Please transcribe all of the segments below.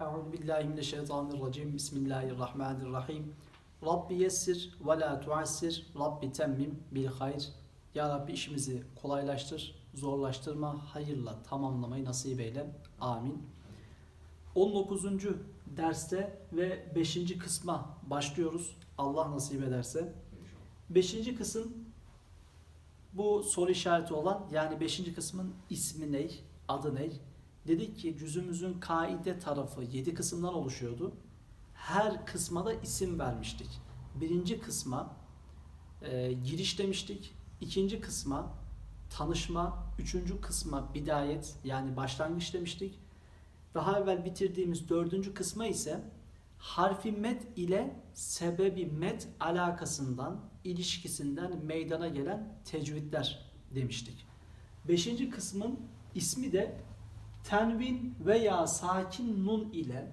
Euzu billahi mineşşeytanirracim. Bismillahirrahmanirrahim. Rabbi yessir ve la tuassir. Rabbi temmim bil hayr. Ya Rabbi işimizi kolaylaştır, zorlaştırma, hayırla tamamlamayı nasip eyle. Amin. 19. derste ve 5. kısma başlıyoruz. Allah nasip ederse. 5. kısım bu soru işareti olan yani 5. kısmın ismi ne, adı ne? Dedik ki cüzümüzün kaide tarafı 7 kısımdan oluşuyordu. Her kısma da isim vermiştik. Birinci kısma e, giriş demiştik. İkinci kısma tanışma. Üçüncü kısma bidayet yani başlangıç demiştik. Daha evvel bitirdiğimiz dördüncü kısma ise harfi met ile sebebi met alakasından, ilişkisinden meydana gelen tecvidler demiştik. Beşinci kısmın ismi de tenvin veya sakin nun ile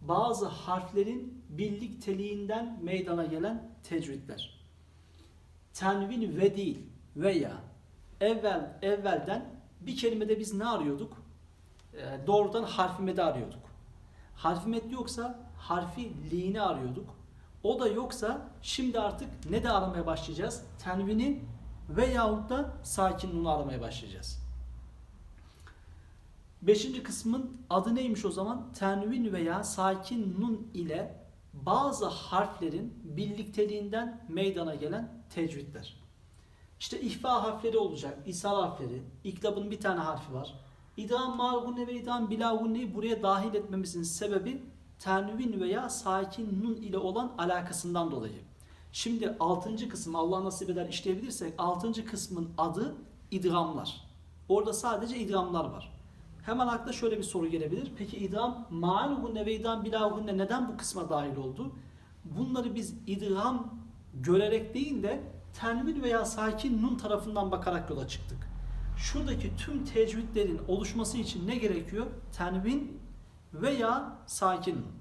bazı harflerin birlikteliğinden meydana gelen tecvidler. Tenvin ve değil veya evvel evvelden bir kelimede biz ne arıyorduk? Ee, doğrudan harfi medi arıyorduk. Harfi med yoksa harfi liğini arıyorduk. O da yoksa şimdi artık ne de aramaya başlayacağız? Tenvini veyahut da sakin nunu aramaya başlayacağız. Beşinci kısmın adı neymiş o zaman? Tenvin veya sakin nun ile bazı harflerin birlikteliğinden meydana gelen tecvidler. İşte ihfa harfleri olacak, ishal harfleri, iklabın bir tane harfi var. İdam margunne ve idam bilagunneyi buraya dahil etmemizin sebebi tenvin veya sakin nun ile olan alakasından dolayı. Şimdi 6. kısım Allah nasip eder işleyebilirsek 6. kısmın adı idgamlar. Orada sadece idgamlar var. Hemen akla şöyle bir soru gelebilir. Peki idgam ma'luhunne ve idgam bilahunne neden bu kısma dahil oldu? Bunları biz idgam görerek değil de tenvin veya sakin nun tarafından bakarak yola çıktık. Şuradaki tüm tecvidlerin oluşması için ne gerekiyor? Tenvin veya sakin nun.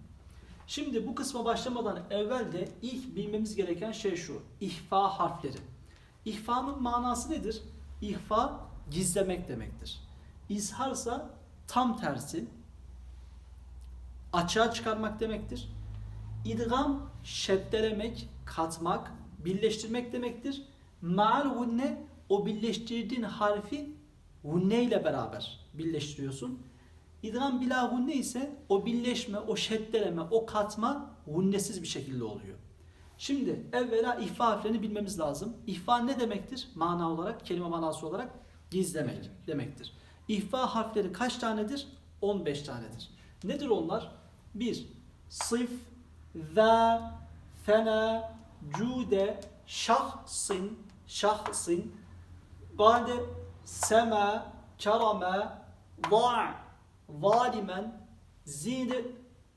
Şimdi bu kısma başlamadan evvel de ilk bilmemiz gereken şey şu. İhfa harfleri. İhfanın manası nedir? İhfa gizlemek demektir. İzharsa tam tersi açığa çıkarmak demektir. İdgam şeddelemek, katmak, birleştirmek demektir. Ma'al gunne o birleştirdiğin harfi gunne ile beraber birleştiriyorsun. İdgam bila gunne ise o birleşme, o şeddeleme, o katma gunnesiz bir şekilde oluyor. Şimdi evvela ihfa harflerini bilmemiz lazım. İhfa ne demektir? Mana olarak, kelime manası olarak gizlemek demektir. İhfa harfleri kaç tanedir? 15 tanedir. Nedir onlar? 1. Sıf, ve, fena, cude, şahsın, şahsın, bade, sema, kerame, va, valimen, zid,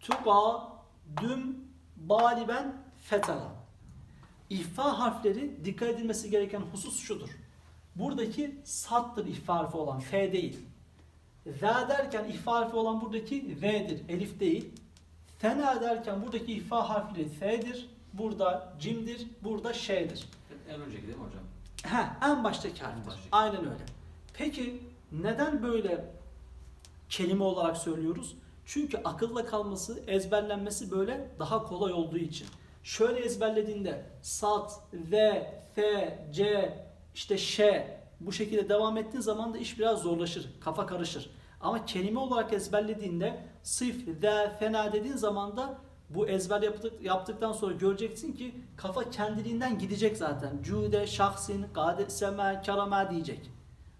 tuba, düm, baliben, fetara. İhfa harfleri dikkat edilmesi gereken husus şudur. Buradaki sattır ihfa harfi olan F değil. V derken ihfa harfi olan buradaki V'dir, elif değil. Fena derken buradaki ihfa harfi F'dir. Burada cimdir, burada şeydir. En önceki değil mi hocam? Heh, en baştaki harftir. baştaki. Aynen öyle. Peki neden böyle kelime olarak söylüyoruz? Çünkü akılla kalması, ezberlenmesi böyle daha kolay olduğu için. Şöyle ezberlediğinde sat, ve, f, c, işte ş bu şekilde devam ettiğin zaman da iş biraz zorlaşır, kafa karışır. Ama kelime olarak ezberlediğinde sıf, ve, fena dediğin zaman da bu ezber yaptık, yaptıktan sonra göreceksin ki kafa kendiliğinden gidecek zaten. Cude, şahsin, gade, seme, karama diyecek.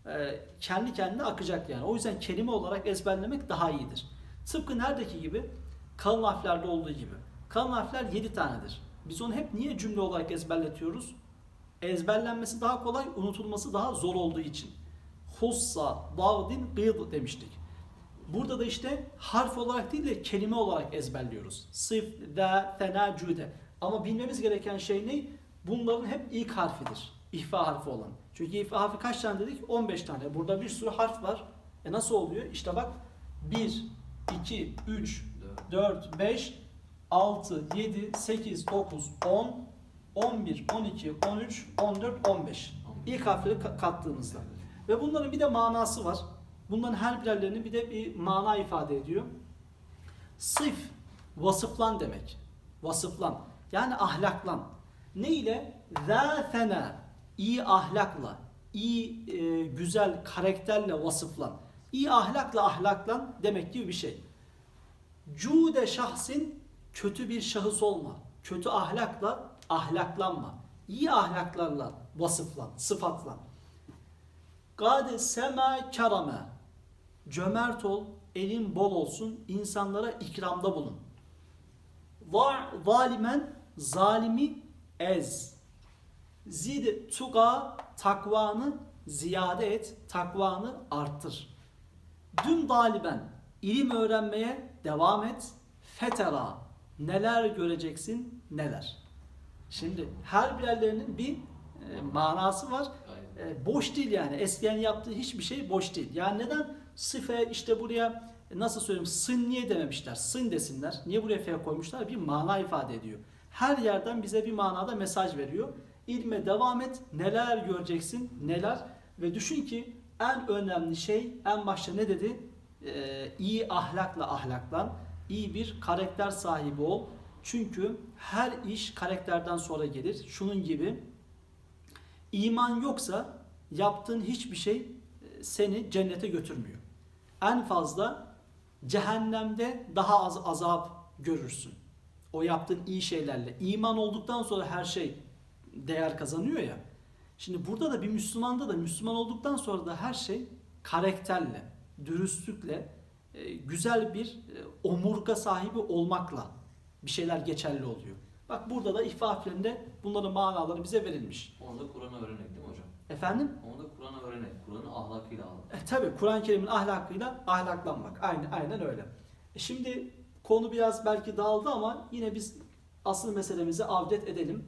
Ee, kendi kendine akacak yani. O yüzden kelime olarak ezberlemek daha iyidir. Tıpkı neredeki gibi? Kalın harflerde olduğu gibi. Kalın harfler 7 tanedir. Biz onu hep niye cümle olarak ezberletiyoruz? Ezberlenmesi daha kolay, unutulması daha zor olduğu için. Hussa, dağdin, gıyd demiştik. Burada da işte harf olarak değil de kelime olarak ezberliyoruz. Sıf, da, fena, cüde. Ama bilmemiz gereken şey ne? Bunların hep ilk harfidir. İhfa harfi olan. Çünkü ihfa harfi kaç tane dedik? 15 tane. Burada bir sürü harf var. E nasıl oluyor? İşte bak 1, 2, 3, 4, 5, 6, 7, 8, 9, 10, 11, 12, 13, 14, 15. İlk harfleri ka- kattığımızda. Ve bunların bir de manası var. Bunların her birerlerinin bir de bir mana ifade ediyor. Sıf, vasıflan demek. Vasıflan. Yani ahlaklan. Ne ile? Zâfena. iyi ahlakla, iyi e, güzel karakterle vasıflan. İyi ahlakla ahlaklan demek gibi bir şey. Cude şahsin kötü bir şahıs olma. Kötü ahlakla ahlaklanma. İyi ahlaklarla vasıflan, sıfatlan. Gade sema kerame. Cömert ol, elin bol olsun, insanlara ikramda bulun. Va zalimen zalimi ez. Zid tuga takvanı ziyade et, takvanı arttır. Dün galiben ilim öğrenmeye devam et. Fetera neler göreceksin neler. Şimdi her birerlerinin bir e, manası var. E, boş değil yani. Eskiyen yaptığı hiçbir şey boş değil. Yani neden sıfe işte buraya e, nasıl söyleyeyim sın niye dememişler? Sın desinler. Niye buraya f koymuşlar? Bir mana ifade ediyor. Her yerden bize bir manada mesaj veriyor. İlme devam et. Neler göreceksin? Neler? Ve düşün ki en önemli şey en başta ne dedi? Ee, iyi ahlakla ahlaklan. iyi bir karakter sahibi ol. Çünkü her iş karakterden sonra gelir. Şunun gibi İman yoksa yaptığın hiçbir şey e, seni cennete götürmüyor. En fazla cehennemde daha az azap görürsün. O yaptığın iyi şeylerle. İman olduktan sonra her şey değer kazanıyor ya. Şimdi burada da bir Müslümanda da Müslüman olduktan sonra da her şey karakterle, dürüstlükle, e, güzel bir e, omurga sahibi olmakla bir şeyler geçerli oluyor. Bak burada da ihfa harflerinde bunların manaları bize verilmiş. Onu da Kur'an'a öğrenek değil mi hocam? Efendim? Onu da Kur'an'a öğrenek. Kur'an'ın ahlakıyla al. E, tabii Kur'an-ı Kerim'in ahlakıyla ahlaklanmak. Aynen, aynen öyle. E, şimdi konu biraz belki dağıldı ama yine biz asıl meselemize avdet edelim.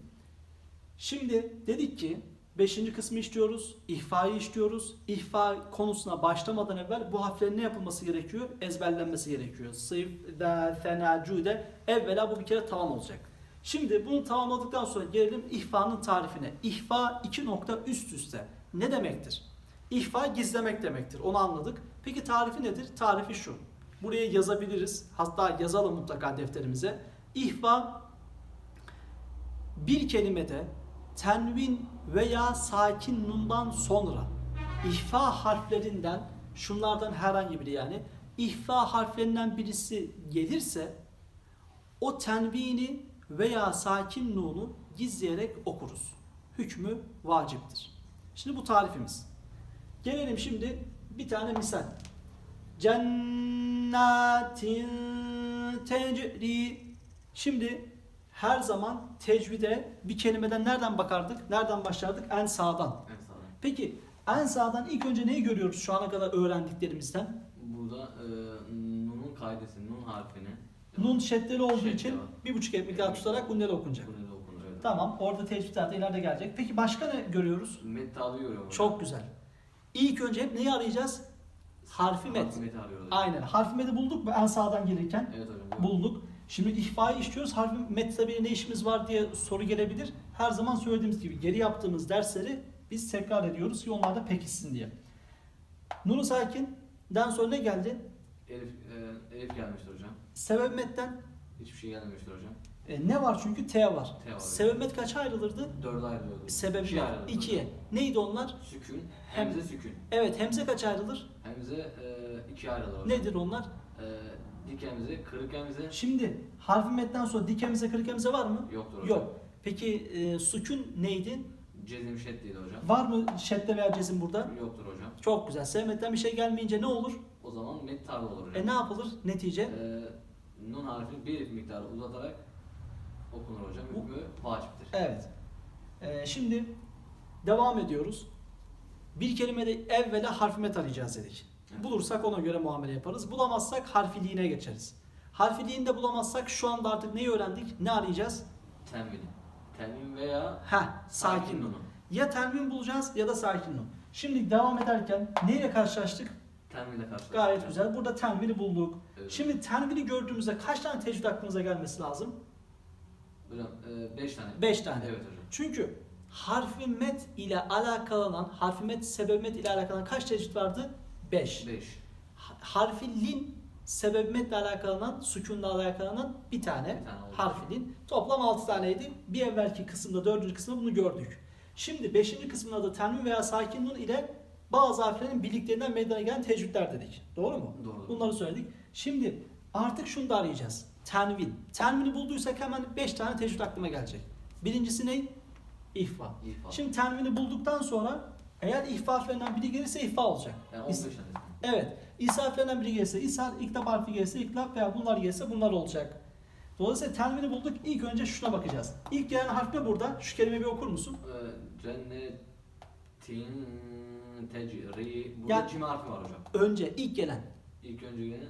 Şimdi dedik ki 5. kısmı işliyoruz, ihfayı işliyoruz. İhfa konusuna başlamadan evvel bu harflerin ne yapılması gerekiyor? Ezberlenmesi gerekiyor. Sıf, da, fena, cüde. Evvela bu bir kere tamam olacak. Şimdi bunu tamamladıktan sonra gelelim ihfanın tarifine. İhfa iki nokta üst üste. Ne demektir? İhfa gizlemek demektir. Onu anladık. Peki tarifi nedir? Tarifi şu. Buraya yazabiliriz. Hatta yazalım mutlaka defterimize. İhfa bir kelimede tenvin veya sakin nundan sonra ihfa harflerinden şunlardan herhangi biri yani ihfa harflerinden birisi gelirse o tenvini veya sakin nunu gizleyerek okuruz. Hükmü vaciptir. Şimdi bu tarifimiz. Gelelim şimdi bir tane misal. Cennetin tecri. Şimdi her zaman tecvide bir kelimeden nereden bakardık? Nereden başlardık? En sağdan. En sağdan. Peki en sağdan ilk önce neyi görüyoruz şu ana kadar öğrendiklerimizden? Burada e, nun'un kaidesi, nun harfini. Nun şeddeli olduğu Şeddeli için var. bir buçuk ekmek daha tutarak gunneli okunacak. Da okunur evet. Tamam orada tecvid zaten ileride gelecek. Peki başka ne görüyoruz? Met tabi görüyorum. Çok güzel. İlk önce hep neyi arayacağız? Harfi met. Harfi met arıyoruz. Aynen. Harfi meti bulduk mu en sağdan gelirken? Evet hocam. Bulduk. Şimdi ihfayı işliyoruz. Harfi met tabi ne işimiz var diye soru gelebilir. Her zaman söylediğimiz gibi geri yaptığımız dersleri biz tekrar ediyoruz ki onlar da pekişsin diye. Nunu sakinden sonra ne geldi? Elif, e, Elif gelmiştir hocam. Sebep metten Hiçbir şey gelmemiştir hocam. e, ne var çünkü T var. T var. Sebep met kaça ayrılırdı? Dörde ayrılıyordu. Sebebi var. ayrılıyordu. İkiye. Neydi onlar? Sükün, Hem- hemze sükün. Evet hemze kaça ayrılır? Hemze e, ikiye ayrılır hocam. Nedir onlar? E, dik hemze, kırık hemze Şimdi harfi metten sonra dik hemze kırık hemze var mı? yoktur hocam. Yok. Peki e, sükun neydi? Cezim şeddiydi hocam. Var mı şedde veya cezim burada? Yoktur hocam. Çok güzel. Sevmetten bir şey gelmeyince ne olur? O zaman met tabi olur hocam. E ne yapılır netice? Ee, nun harfini bir miktarı uzatarak okunur hocam. Bu- Hükmü vaciptir. Evet. E, şimdi devam ediyoruz. Bir kelimede evvela harfi met arayacağız dedik. Evet. Bulursak ona göre muamele yaparız. Bulamazsak harfiliğine geçeriz. Harfiliğinde bulamazsak şu anda artık neyi öğrendik? Ne arayacağız? Tenvin. Tenvin veya Ha, sakin sakin nun. nunu. Ya tenvin bulacağız ya da sakin nun. Şimdi devam ederken neyle karşılaştık? Tenvinle karşılaştık. Gayet hocam. güzel. Burada tenvini bulduk. Evet. Şimdi tenvini gördüğümüzde kaç tane tecvid aklımıza gelmesi lazım? Hocam 5 tane. 5 tane. Evet hocam. Çünkü harfi met ile alakalanan, harfi met, sebep met ile alakalan kaç tecvid vardı? 5. 5. Harfi lin sebep metle alakalanan, sükunla alakalanan bir tane Bir tane oldu. harfinin toplam 6 taneydi. Bir evvelki kısımda, dördüncü kısımda bunu gördük. Şimdi beşinci kısmında da tenvin veya sakin nun ile bazı harflerin birliklerinden meydana gelen tecvidler dedik. Doğru mu? Doğru. Bunları söyledik. Şimdi artık şunu da arayacağız. Tenvin. Tenvini bulduysak hemen 5 tane tecvid aklıma gelecek. Birincisi ne? İhfa. İfa. Şimdi tenvini bulduktan sonra eğer ihfa harflerinden biri gelirse ihfa olacak. yani 15 İs- tane. Evet. İsa harflerinden biri gelirse İsa, iklap harfi gelirse iklap veya bunlar gelirse bunlar olacak. Dolayısıyla tenvini bulduk. İlk önce şuna bakacağız. İlk gelen harf ne burada? Şu kelimeyi bir okur musun? Ee, cennetin tecri. Burada Ya- cim harfi var hocam. Önce ilk gelen. İlk önce gelen.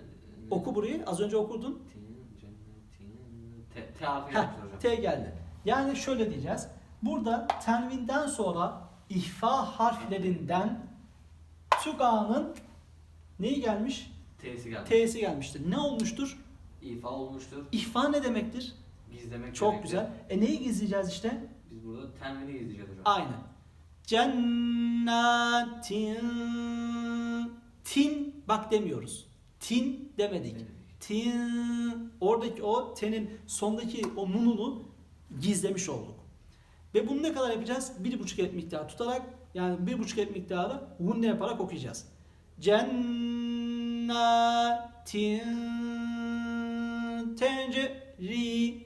Oku burayı. Az önce okurdun. Tin, cennetin. T, T harfi Heh. T geldi. Yani şöyle diyeceğiz. Burada tenvinden sonra ihfa harflerinden tuga'nın neyi gelmiş? T'si gelmiş. T'si gelmiştir. Ne olmuştur? İfa olmuştur. İhfa ne demektir? Gizlemek Çok demektir. güzel. E neyi gizleyeceğiz işte? Biz burada tenvini gizleyeceğiz hocam. Aynen. Cennetin tin bak demiyoruz. Tin demedik. Demedik. Tin oradaki o tenin sondaki o nununu gizlemiş olduk. Ve bunu ne kadar yapacağız? Bir buçuk et miktarı tutarak yani bir buçuk et miktarı hunne yaparak okuyacağız. Cennetin tecri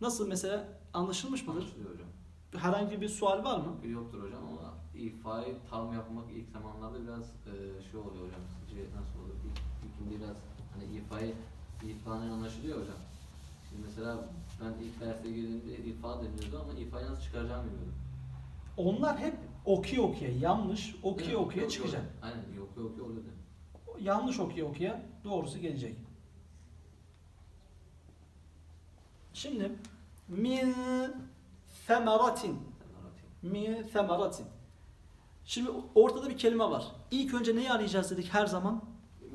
Nasıl mesela anlaşılmış mıdır? Anlaşılıyor hocam. Herhangi bir sual var mı? Yoktur hocam ama ifayı tam yapmak ilk zamanlarda biraz e, şey oluyor hocam. Sizce nasıl olur? İlk, ilkinde biraz hani ifayı ifanın anlaşılıyor hocam. Şimdi mesela ben ilk derse girdiğimde ifa deniliyordu ama ifayı nasıl çıkaracağımı bilmiyordum. Onlar hep okuya okuya yanlış okuya Evet, okuya yok, çıkacak. yok. Aynen yok yok yok oluyordu. Yanlış okuya okuya doğrusu gelecek. Şimdi min semeratin min semeratin. Şimdi ortada bir kelime var. İlk önce neyi arayacağız dedik her zaman?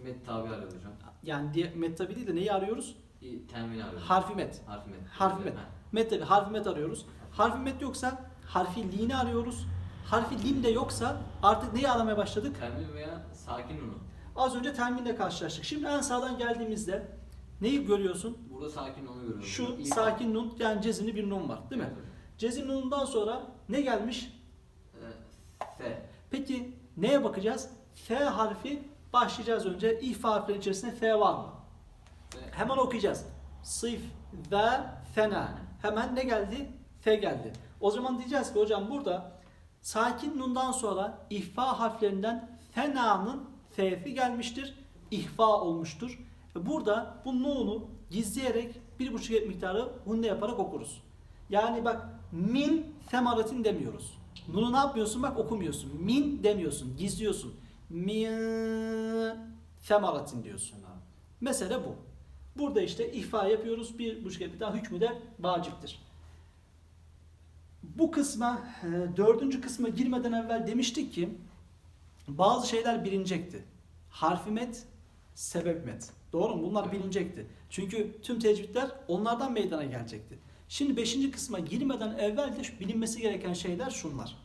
Met tabi arıyor hocam. Yani diye met tabi değil de neyi arıyoruz? İ- Tenvin arıyor. Harfi met. Harfi met. Harfi met. Met tabi harfi met arıyoruz. Harfi met yoksa harfi lini arıyoruz. Harfi lin de yoksa artık neyi aramaya başladık? Tenvin veya sakin unu. Az önce terminle karşılaştık. Şimdi en sağdan geldiğimizde neyi görüyorsun? Burada sakin unu görüyoruz. Şu İfa. sakin nun yani cezimli bir nun var değil mi? Evet. Cezim nunundan sonra ne gelmiş? Ee, F. Peki neye bakacağız? F harfi başlayacağız önce. İhfa harflerin içerisinde F var mı? Hemen okuyacağız. Sıf ve fena. Hemen ne geldi? F geldi. O zaman diyeceğiz ki hocam burada sakin nundan sonra ihfa harflerinden fena'nın F'si gelmiştir. İhfa olmuştur. Burada bu nunu gizleyerek bir buçuk et miktarı hunne yaparak okuruz. Yani bak min semaratin demiyoruz. Nunu ne yapmıyorsun? Bak okumuyorsun. Min demiyorsun. Gizliyorsun. Min semaratin diyorsun. Mesele bu. Burada işte ihfa yapıyoruz. Bir buçuk daha hükmü de vaciptir. Bu kısma, e, dördüncü kısma girmeden evvel demiştik ki bazı şeyler bilinecekti. Harfi met, sebep met. Doğru mu? Bunlar bilinecekti. Çünkü tüm tecvidler onlardan meydana gelecekti. Şimdi beşinci kısma girmeden evvel de bilinmesi gereken şeyler şunlar.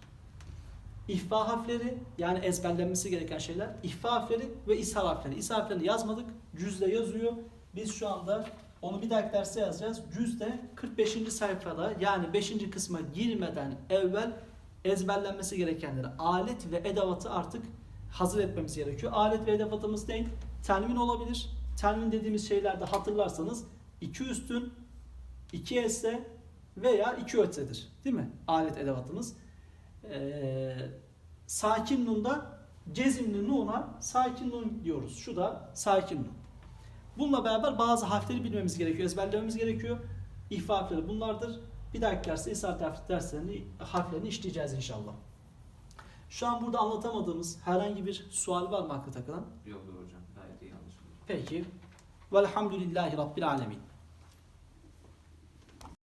İhfa harfleri yani ezberlenmesi gereken şeyler. İhfa harfleri ve ishar harfleri. İshar harflerini yazmadık. Cüzde yazıyor. Biz şu anda onu bir dahaki derste yazacağız. Cüzde 45. sayfada yani 5. kısma girmeden evvel ezberlenmesi gerekenleri alet ve edevatı artık hazır etmemiz gerekiyor. Alet ve edevatımız ne? Tenvin olabilir. Tenvin dediğimiz şeylerde hatırlarsanız iki üstün, iki esse veya iki ötedir. Değil mi? Alet edevatımız. Ee, sakin nunda cezimli nuna sakin nun diyoruz. Şu da sakin nun. Bununla beraber bazı harfleri bilmemiz gerekiyor, ezberlememiz gerekiyor. İhfa harfleri bunlardır. Bir dahaki derste isaret derslerini, harflerini işleyeceğiz inşallah. Şu an burada anlatamadığımız herhangi bir sual var mı aklı takılan? Yoktur hocam. Gayet iyi anlaşılıyor. Peki. Velhamdülillahi Rabbil Alemin.